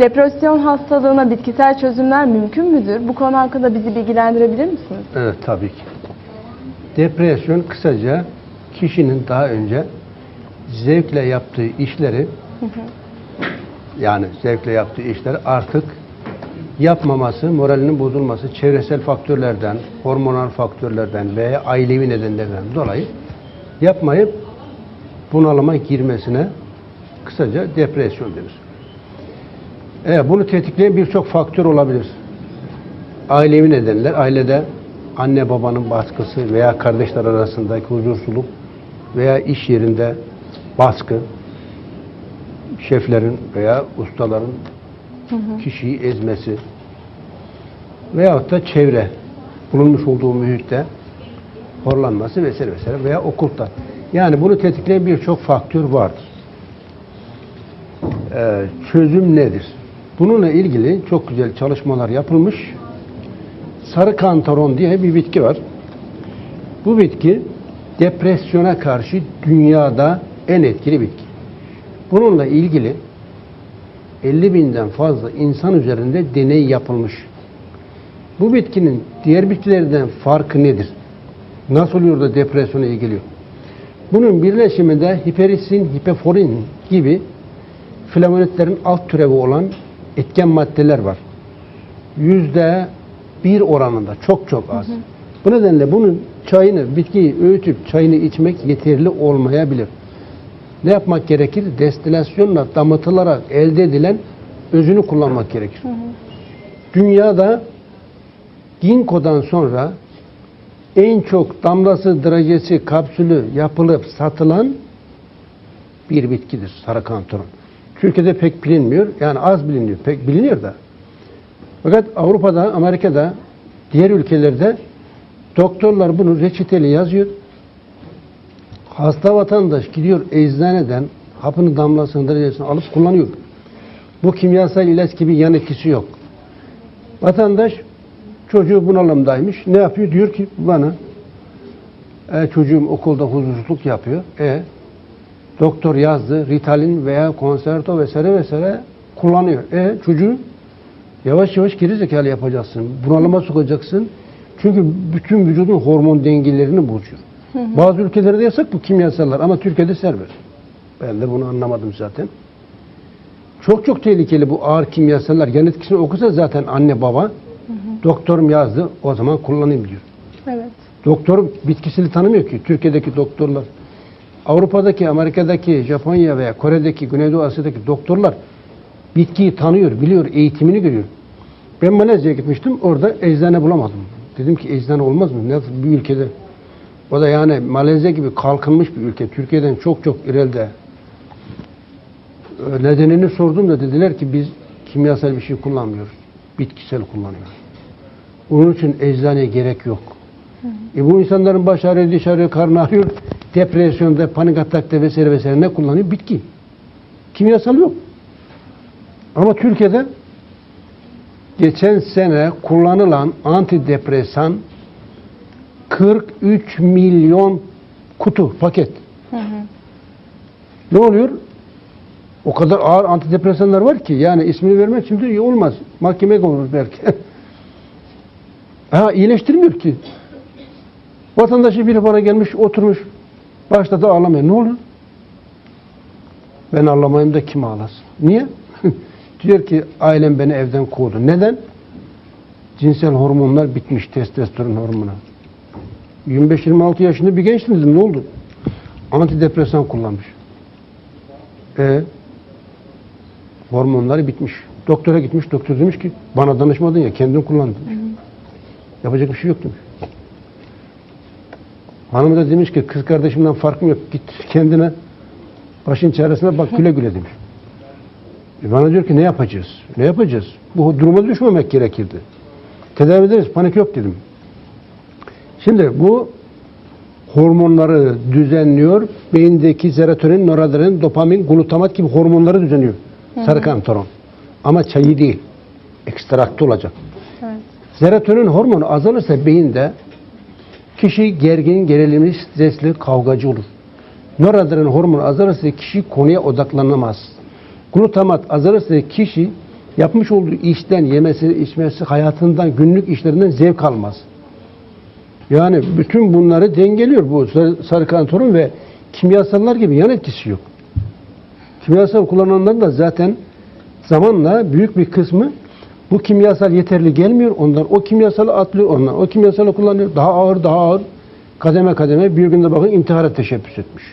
Depresyon hastalığına bitkisel çözümler mümkün müdür? Bu konu hakkında bizi bilgilendirebilir misiniz? Evet tabii ki. Depresyon kısaca kişinin daha önce zevkle yaptığı işleri yani zevkle yaptığı işleri artık yapmaması, moralinin bozulması çevresel faktörlerden, hormonal faktörlerden veya ailevi nedenlerden dolayı yapmayıp bunalıma girmesine kısaca depresyon denir. Evet, bunu tetikleyen birçok faktör olabilir. Ailevi nedenler, ailede anne babanın baskısı veya kardeşler arasındaki huzursuzluk veya iş yerinde baskı, şeflerin veya ustaların kişiyi ezmesi veyahut da çevre, bulunmuş olduğu mühitte horlanması vesaire vesaire veya okulda. Yani bunu tetikleyen birçok faktör vardır. Ee, çözüm nedir? Bununla ilgili çok güzel çalışmalar yapılmış. Sarı kantaron diye bir bitki var. Bu bitki depresyona karşı dünyada en etkili bitki. Bununla ilgili 50 binden fazla insan üzerinde deney yapılmış. Bu bitkinin diğer bitkilerden farkı nedir? Nasıl oluyor da depresyona iyi geliyor? Bunun birleşiminde hiperisin, hipeforin gibi flavonitlerin alt türevi olan etken maddeler var. Yüzde bir oranında çok çok az. Bu nedenle bunun çayını, bitkiyi öğütüp çayını içmek yeterli olmayabilir. Ne yapmak gerekir? Destilasyonla damıtılarak elde edilen özünü kullanmak gerekir. Dünyada Ginkgo'dan sonra en çok damlası, drajesi, kapsülü yapılıp satılan bir bitkidir sarı. Türkiye'de pek bilinmiyor. Yani az biliniyor. Pek biliniyor da. Fakat Avrupa'da, Amerika'da, diğer ülkelerde doktorlar bunu reçeteli yazıyor. Hasta vatandaş gidiyor eczaneden hapını damlasını derecesini alıp kullanıyor. Bu kimyasal ilaç gibi yan etkisi yok. Vatandaş çocuğu bunalımdaymış. Ne yapıyor? Diyor ki bana e, çocuğum okulda huzursuzluk yapıyor. E doktor yazdı. Ritalin veya konserto vesaire vesaire kullanıyor. E çocuğu yavaş yavaş geri zekalı yapacaksın. Bunalıma sokacaksın. Çünkü bütün vücudun hormon dengelerini bozuyor. Bazı ülkelerde yasak bu kimyasallar ama Türkiye'de serbest. Ben de bunu anlamadım zaten. Çok çok tehlikeli bu ağır kimyasallar. Yan etkisini okusa zaten anne baba doktorum yazdı o zaman kullanayım diyor. Evet. Doktor bitkisini tanımıyor ki Türkiye'deki doktorlar. Avrupa'daki, Amerika'daki, Japonya veya Kore'deki, Güneydoğu Asya'daki doktorlar bitkiyi tanıyor, biliyor, eğitimini görüyor. Ben Malezya'ya gitmiştim, orada eczane bulamadım. Dedim ki eczane olmaz mı? Nasıl bir ülkede? O da yani Malezya gibi kalkınmış bir ülke. Türkiye'den çok çok ileride. Nedenini sordum da dediler ki biz kimyasal bir şey kullanmıyoruz. Bitkisel kullanıyoruz. Onun için eczaneye gerek yok. E bu insanların baş ağrıyor, diş ağrıyor, karnı ağrıyor, depresyonda, panik atakta vesaire vesaire ne kullanıyor? Bitki. Kimyasal yok. Ama Türkiye'de geçen sene kullanılan antidepresan 43 milyon kutu, paket. Ne oluyor? O kadar ağır antidepresanlar var ki yani ismini vermek şimdi olmaz. Mahkemeye konulur belki. ha iyileştirmiyor ki. Vatandaşı biri bana gelmiş, oturmuş, başladı ağlamaya. Ne olur? Ben ağlamayayım da kim ağlasın? Niye? Diyor ki ailem beni evden kovdu. Neden? Cinsel hormonlar bitmiş, testosteron hormonu. 25-26 yaşında bir genç dedim, ne oldu? Antidepresan kullanmış. E hormonları bitmiş. Doktora gitmiş, doktor demiş ki bana danışmadın ya, kendin kullandın. Yapacak bir şey yok demiş. Hanım da demiş ki kız kardeşimden farkım yok. Git kendine başın çaresine bak güle güle demiş. E bana diyor ki ne yapacağız? Ne yapacağız? Bu duruma düşmemek gerekirdi. Tedavi ederiz, panik yok dedim. Şimdi bu hormonları düzenliyor. Beyindeki serotonin, noradrenalin, dopamin, glutamat gibi hormonları düzenliyor. Sarı kantaron. Ama çayı değil. Ekstraktı olacak. Serotonin hormonu azalırsa beyinde kişi gergin, gerilimli, stresli, kavgacı olur. Noradrenalin hormonu azalırsa kişi konuya odaklanamaz. Glutamat azalırsa kişi yapmış olduğu işten, yemesi, içmesi, hayatından, günlük işlerinden zevk almaz. Yani bütün bunları dengeliyor bu kantaron ve kimyasallar gibi yan etkisi yok. Kimyasal kullananların da zaten zamanla büyük bir kısmı bu kimyasal yeterli gelmiyor. Onlar o kimyasalı atlıyor, onlar o kimyasalı kullanıyor. Daha ağır, daha ağır kademe kademe bir günde bakın intihara teşebbüs etmiş.